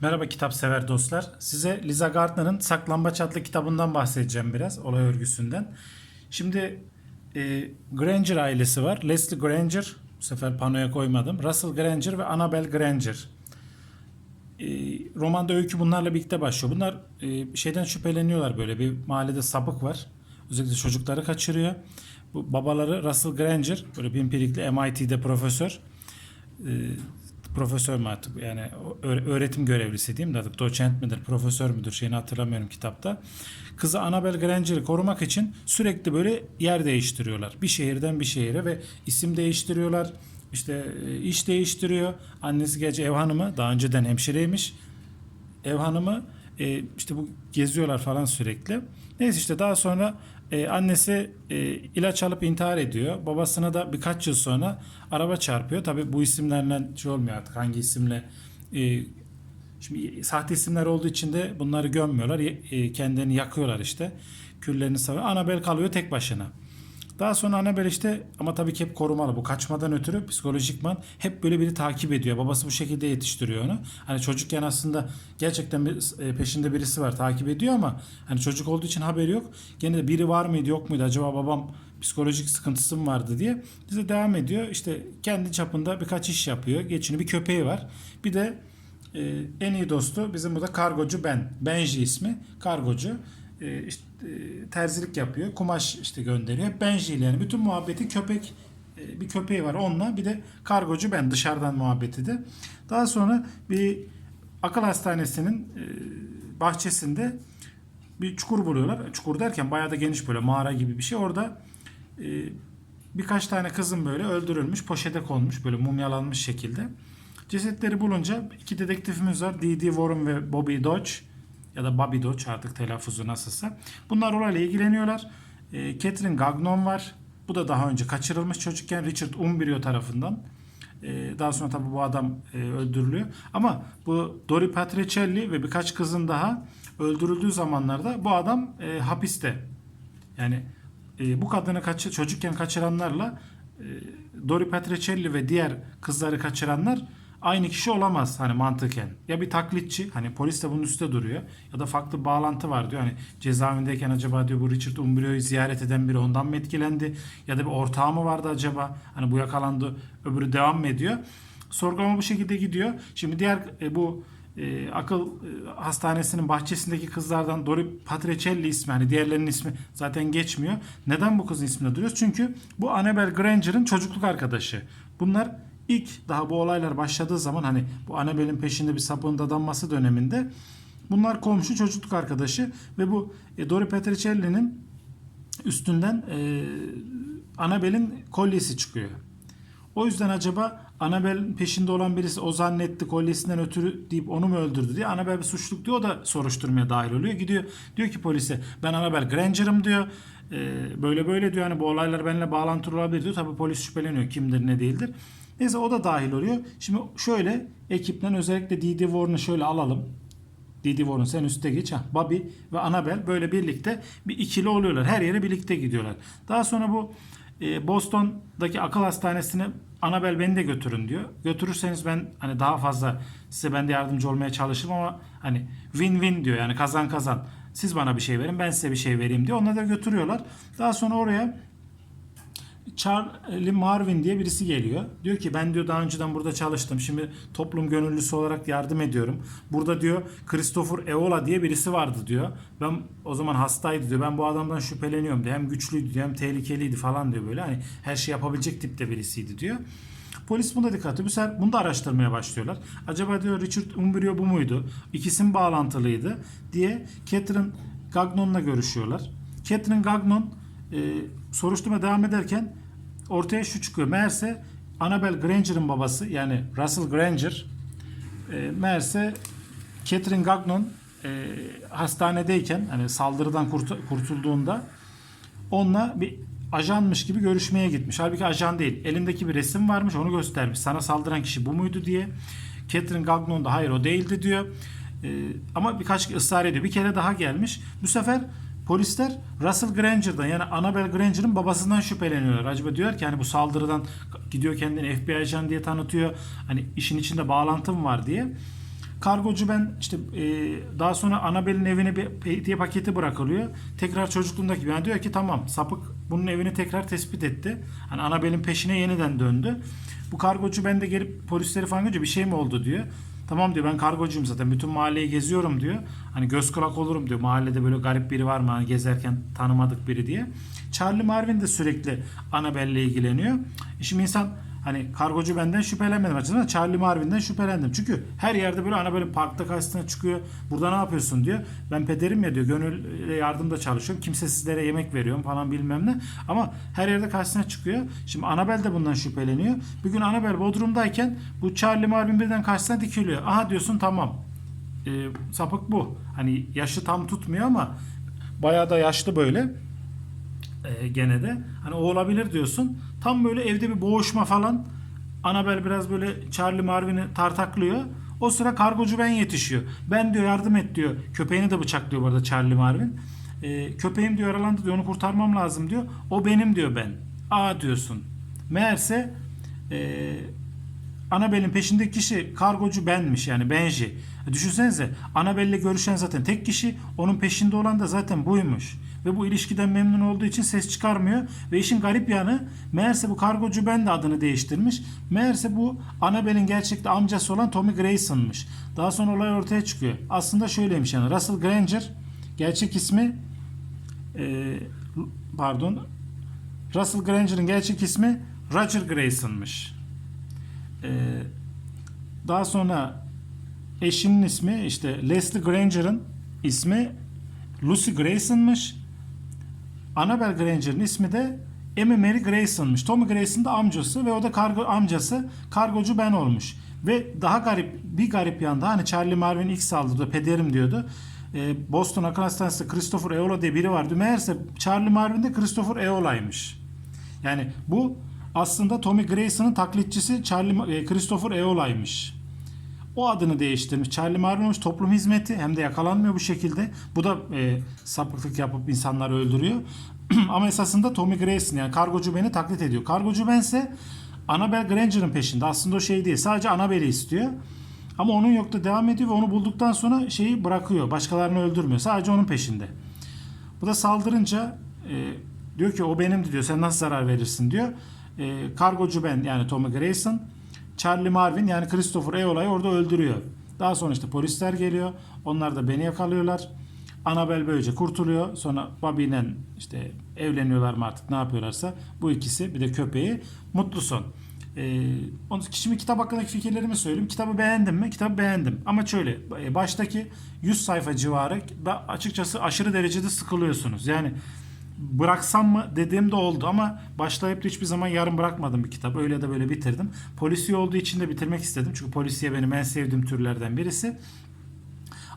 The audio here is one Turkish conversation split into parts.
Merhaba kitap sever dostlar. Size Liza Gardner'ın Saklambaç adlı kitabından bahsedeceğim biraz olay örgüsünden. Şimdi e, Granger ailesi var. Leslie Granger, bu sefer panoya koymadım. Russell Granger ve Annabel Granger. E, romanda öykü bunlarla birlikte başlıyor. Bunlar e, şeyden şüpheleniyorlar böyle bir mahallede sapık var. Özellikle çocukları kaçırıyor. Bu babaları Russell Granger böyle pimpirikli MIT'de profesör. E, profesör mü artık yani öğ- öğretim görevlisi diyeyim de artık doçent midir profesör müdür şeyini hatırlamıyorum kitapta. Kızı Annabel Granger'ı korumak için sürekli böyle yer değiştiriyorlar. Bir şehirden bir şehire ve isim değiştiriyorlar. İşte e, iş değiştiriyor. Annesi gece ev hanımı daha önceden hemşireymiş. Ev hanımı e, işte bu geziyorlar falan sürekli. Neyse işte daha sonra e, annesi e, ilaç alıp intihar ediyor. Babasına da birkaç yıl sonra araba çarpıyor. Tabi bu isimlerle şey olmuyor artık hangi isimle e, Şimdi sahte isimler olduğu için de bunları gömmüyorlar. E, Kendilerini yakıyorlar işte. Küllerini savuyor. Annabel kalıyor tek başına. Daha sonra Annabel işte ama tabii ki hep korumalı. Bu kaçmadan ötürü psikolojikman hep böyle biri takip ediyor. Babası bu şekilde yetiştiriyor onu. Hani çocukken aslında gerçekten bir, e, peşinde birisi var takip ediyor ama hani çocuk olduğu için haberi yok. Gene de biri var mıydı yok muydu acaba babam psikolojik sıkıntısı mı vardı diye. Bize devam ediyor. İşte kendi çapında birkaç iş yapıyor. Geçiniyor. Bir köpeği var. Bir de ee, en iyi dostu bizim burada kargocu Ben. Benji ismi. Kargocu. Ee, işte, e, terzilik yapıyor. Kumaş işte gönderiyor. Benji ile yani bütün muhabbeti köpek e, bir köpeği var onunla bir de kargocu ben dışarıdan muhabbeti de. Daha sonra bir akıl hastanesinin e, bahçesinde bir çukur buluyorlar. Çukur derken bayağı da geniş böyle mağara gibi bir şey. Orada e, birkaç tane kızın böyle öldürülmüş, poşete konmuş böyle mumyalanmış şekilde. Cesetleri bulunca iki dedektifimiz var. D.D. Warren ve Bobby Dodge ya da Bobby Dodge artık telaffuzu nasılsa. Bunlar olayla ilgileniyorlar. E, Catherine Gagnon var. Bu da daha önce kaçırılmış çocukken Richard Umbrio tarafından. E, daha sonra tabii bu adam e, öldürülüyor. Ama bu Dori Patricelli ve birkaç kızın daha öldürüldüğü zamanlarda bu adam e, hapiste. Yani e, bu kadını kaçı, çocukken kaçıranlarla e, Dori Patricelli ve diğer kızları kaçıranlar aynı kişi olamaz hani mantıken. Ya bir taklitçi hani polis de bunun üstte duruyor ya da farklı bağlantı var diyor. Hani cezaevindeyken acaba diyor bu Richard Umbrio'yu ziyaret eden biri ondan mı etkilendi ya da bir ortağı mı vardı acaba? Hani bu yakalandı öbürü devam mı ediyor? Sorgulama bu şekilde gidiyor. Şimdi diğer e, bu e, akıl e, hastanesinin bahçesindeki kızlardan Dori Patricelli ismi hani diğerlerinin ismi zaten geçmiyor. Neden bu kızın isminde duruyoruz? Çünkü bu Annabel Granger'ın çocukluk arkadaşı. Bunlar ilk daha bu olaylar başladığı zaman hani bu Annabel'in peşinde bir sapığın dadanması döneminde bunlar komşu çocukluk arkadaşı ve bu e, Dori Patricelli'nin üstünden e, Annabel'in kolyesi çıkıyor. O yüzden acaba Annabel'in peşinde olan birisi o zannetti kolyesinden ötürü deyip onu mu öldürdü diye Annabel bir suçluk diyor o da soruşturmaya dahil oluyor. Gidiyor diyor ki polise ben Annabel Granger'ım diyor. Ee, böyle böyle diyor hani bu olaylar benimle bağlantılı olabilir diyor. Tabii polis şüpheleniyor kimdir ne değildir. Neyse o da dahil oluyor. Şimdi şöyle ekipten özellikle D.D. Warren'ı şöyle alalım. D.D. Warren sen üstte geç. Ha, Bobby ve Annabel böyle birlikte bir ikili oluyorlar. Her yere birlikte gidiyorlar. Daha sonra bu e, Boston'daki akıl hastanesine Annabel beni de götürün diyor. Götürürseniz ben hani daha fazla size ben de yardımcı olmaya çalışırım ama hani win-win diyor yani kazan kazan. Siz bana bir şey verin ben size bir şey vereyim diyor. Onları da götürüyorlar. Daha sonra oraya Charlie Marvin diye birisi geliyor. Diyor ki ben diyor daha önceden burada çalıştım. Şimdi toplum gönüllüsü olarak yardım ediyorum. Burada diyor Christopher Eola diye birisi vardı diyor. Ben o zaman hastaydı diyor. Ben bu adamdan şüpheleniyorum diyor. Hem güçlüydü diyor hem tehlikeliydi falan diyor böyle. Hani her şey yapabilecek tipte birisiydi diyor. Polis buna dikkat ediyor. Bu sefer bunu da araştırmaya başlıyorlar. Acaba diyor Richard Umbrio bu muydu? İkisi bağlantılıydı diye Catherine Gagnon'la görüşüyorlar. Catherine Gagnon e, soruşturma devam ederken ortaya şu çıkıyor. Meğerse Annabel Granger'ın babası yani Russell Granger e, meğerse Catherine Gagnon e, hastanedeyken hani saldırıdan kurtu- kurtulduğunda onunla bir ajanmış gibi görüşmeye gitmiş. Halbuki ajan değil. Elindeki bir resim varmış onu göstermiş. Sana saldıran kişi bu muydu diye. Catherine Gagnon da hayır o değildi diyor. Ee, ama birkaç ısrar ediyor. Bir kere daha gelmiş. Bu sefer polisler Russell Granger'dan yani Annabel Granger'ın babasından şüpheleniyorlar. Acaba diyor ki hani bu saldırıdan gidiyor kendini FBI ajan diye tanıtıyor. Hani işin içinde bağlantım var diye. Kargocu ben işte e, daha sonra Anabel'in evine bir hediye paketi bırakılıyor. Tekrar çocukluğundaki. Yani diyor ki tamam sapık bunun evini tekrar tespit etti. Hani Anabel'in peşine yeniden döndü. Bu kargocu ben de gelip polisleri falan görünce bir şey mi oldu diyor. Tamam diyor ben kargocuyum zaten bütün mahalleyi geziyorum diyor. Hani göz kulak olurum diyor. Mahallede böyle garip biri var mı hani gezerken tanımadık biri diye. Charlie Marvin de sürekli Annabelle'le ilgileniyor. E Şimdi insan hani kargocu benden şüphelenmedim açısından Charlie Marvin'den şüphelendim. Çünkü her yerde böyle Annabelle parkta karşısına çıkıyor. Burada ne yapıyorsun diyor. Ben pederim ya diyor. Gönül yardımda çalışıyorum. Kimsesizlere yemek veriyorum falan bilmem ne. Ama her yerde karşısına çıkıyor. Şimdi Annabelle de bundan şüpheleniyor. Bir gün Annabelle Bodrum'dayken bu Charlie Marvin birden karşısına dikiliyor. Aha diyorsun tamam. Ee, sapık bu. Hani yaşı tam tutmuyor ama bayağı da yaşlı böyle e, gene de. Hani o olabilir diyorsun. Tam böyle evde bir boğuşma falan. Annabelle biraz böyle Charlie Marvin'i tartaklıyor. O sıra kargocu ben yetişiyor. Ben diyor yardım et diyor. Köpeğini de bıçaklıyor bu arada Charlie Marvin. E, köpeğim diyor yaralandı diyor onu kurtarmam lazım diyor. O benim diyor ben. Aa diyorsun. Meğerse e, Annabelle'in peşindeki kişi kargocu benmiş yani Benji. E, Düşünsenize Annabelle'le görüşen zaten tek kişi onun peşinde olan da zaten buymuş. Ve bu ilişkiden memnun olduğu için ses çıkarmıyor. Ve işin garip yanı meğerse bu kargocu ben de adını değiştirmiş. Meğerse bu Annabelle'in gerçekte amcası olan Tommy Grayson'mış. Daha sonra olay ortaya çıkıyor. Aslında şöyleymiş yani Russell Granger gerçek ismi e, pardon Russell Granger'ın gerçek ismi Roger Grayson'mış. Ee, daha sonra eşinin ismi işte Leslie Granger'ın ismi Lucy Grayson'mış. Annabel Granger'ın ismi de Emmy Mary Grayson'mış. Tommy Grayson da amcası ve o da kargo amcası kargocu ben olmuş. Ve daha garip bir garip yanda hani Charlie Marvin ilk saldırdı pederim diyordu. Ee, Boston Akıl Hastanesi'nde Christopher Eola diye biri vardı. Meğerse Charlie Marvin de Christopher Eola'ymış. Yani bu aslında Tommy Grayson'ın taklitçisi Charlie e, Christopher Eola'ymış. O adını değiştirmiş. Charlie Marvin toplum hizmeti hem de yakalanmıyor bu şekilde. Bu da e, sapıklık yapıp insanları öldürüyor. Ama esasında Tommy Grayson yani kargocu beni taklit ediyor. Kargocu bense Annabelle Granger'ın peşinde. Aslında o şey değil. Sadece Annabelle'i istiyor. Ama onun yok da devam ediyor ve onu bulduktan sonra şeyi bırakıyor. Başkalarını öldürmüyor. Sadece onun peşinde. Bu da saldırınca e, diyor ki o benimdi diyor. Sen nasıl zarar verirsin diyor. E, kargocu ben yani Tommy Grayson. Charlie Marvin yani Christopher Eola'yı orada öldürüyor. Daha sonra işte polisler geliyor. Onlar da beni yakalıyorlar. Annabelle böylece kurtuluyor. Sonra Bobby işte evleniyorlar mı artık ne yapıyorlarsa. Bu ikisi bir de köpeği mutlu son. Ee, şimdi kitap hakkındaki fikirlerimi söyleyeyim. Kitabı beğendim mi? Kitabı beğendim. Ama şöyle e, baştaki 100 sayfa civarı açıkçası aşırı derecede sıkılıyorsunuz. Yani bıraksam mı dediğim de oldu ama başlayıp da hiçbir zaman yarım bırakmadım bir kitap. Öyle de böyle bitirdim. Polisiye olduğu için de bitirmek istedim. Çünkü polisiye benim en sevdiğim türlerden birisi.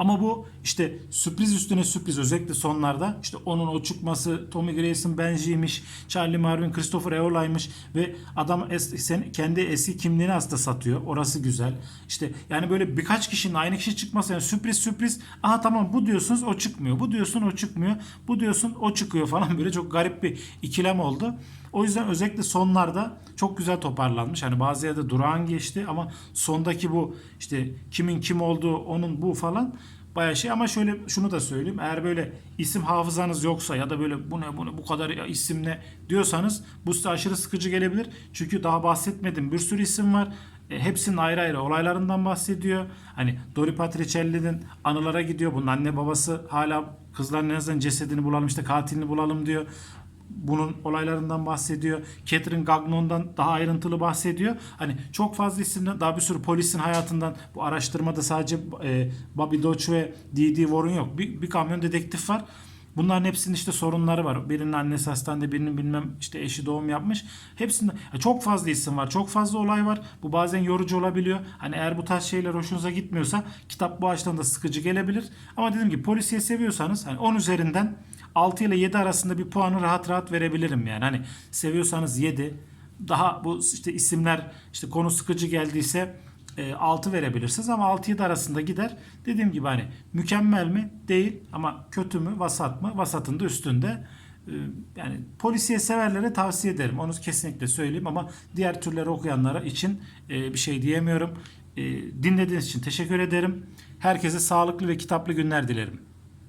Ama bu işte sürpriz üstüne sürpriz özellikle sonlarda işte onun o çıkması Tommy Grayson Benji'ymiş, Charlie Marvin, Christopher Eola'ymış ve adam es, sen, kendi eski kimliğini aslında satıyor. Orası güzel. İşte yani böyle birkaç kişinin aynı kişi çıkması yani sürpriz sürpriz. Aha tamam bu diyorsunuz o çıkmıyor. Bu diyorsun o çıkmıyor. Bu diyorsun o çıkıyor falan böyle çok garip bir ikilem oldu. O yüzden özellikle sonlarda çok güzel toparlanmış. Hani bazı yerde durağan geçti ama sondaki bu işte kimin kim olduğu onun bu falan bayağı şey ama şöyle şunu da söyleyeyim. Eğer böyle isim hafızanız yoksa ya da böyle bu ne bu ne bu kadar isim ne diyorsanız bu size aşırı sıkıcı gelebilir. Çünkü daha bahsetmedim bir sürü isim var. E, hepsinin ayrı ayrı olaylarından bahsediyor. Hani Dori Patricelli'nin anılara gidiyor. Bunun anne babası hala kızların en azından cesedini bulalım işte katilini bulalım diyor bunun olaylarından bahsediyor. Catherine Gagnon'dan daha ayrıntılı bahsediyor. Hani çok fazla isimden daha bir sürü polisin hayatından bu araştırmada sadece e, Bobby Dodge ve D.D. Warren yok. Bir, bir kamyon dedektif var. Bunların hepsinin işte sorunları var. Birinin annesi hastanede, birinin bilmem işte eşi doğum yapmış. Hepsinde çok fazla isim var. Çok fazla olay var. Bu bazen yorucu olabiliyor. Hani eğer bu tarz şeyler hoşunuza gitmiyorsa kitap bu açıdan da sıkıcı gelebilir. Ama dediğim gibi polisiye seviyorsanız hani 10 üzerinden 6 ile 7 arasında bir puanı rahat rahat verebilirim yani. Hani seviyorsanız 7. Daha bu işte isimler işte konu sıkıcı geldiyse 6 verebilirsiniz ama 6-7 arasında gider. Dediğim gibi hani mükemmel mi? Değil ama kötü mü? Vasat mı? Vasatın da üstünde. Yani polisiye severlere tavsiye ederim. Onu kesinlikle söyleyeyim ama diğer türleri okuyanlara için bir şey diyemiyorum. E, dinlediğiniz için teşekkür ederim. Herkese sağlıklı ve kitaplı günler dilerim.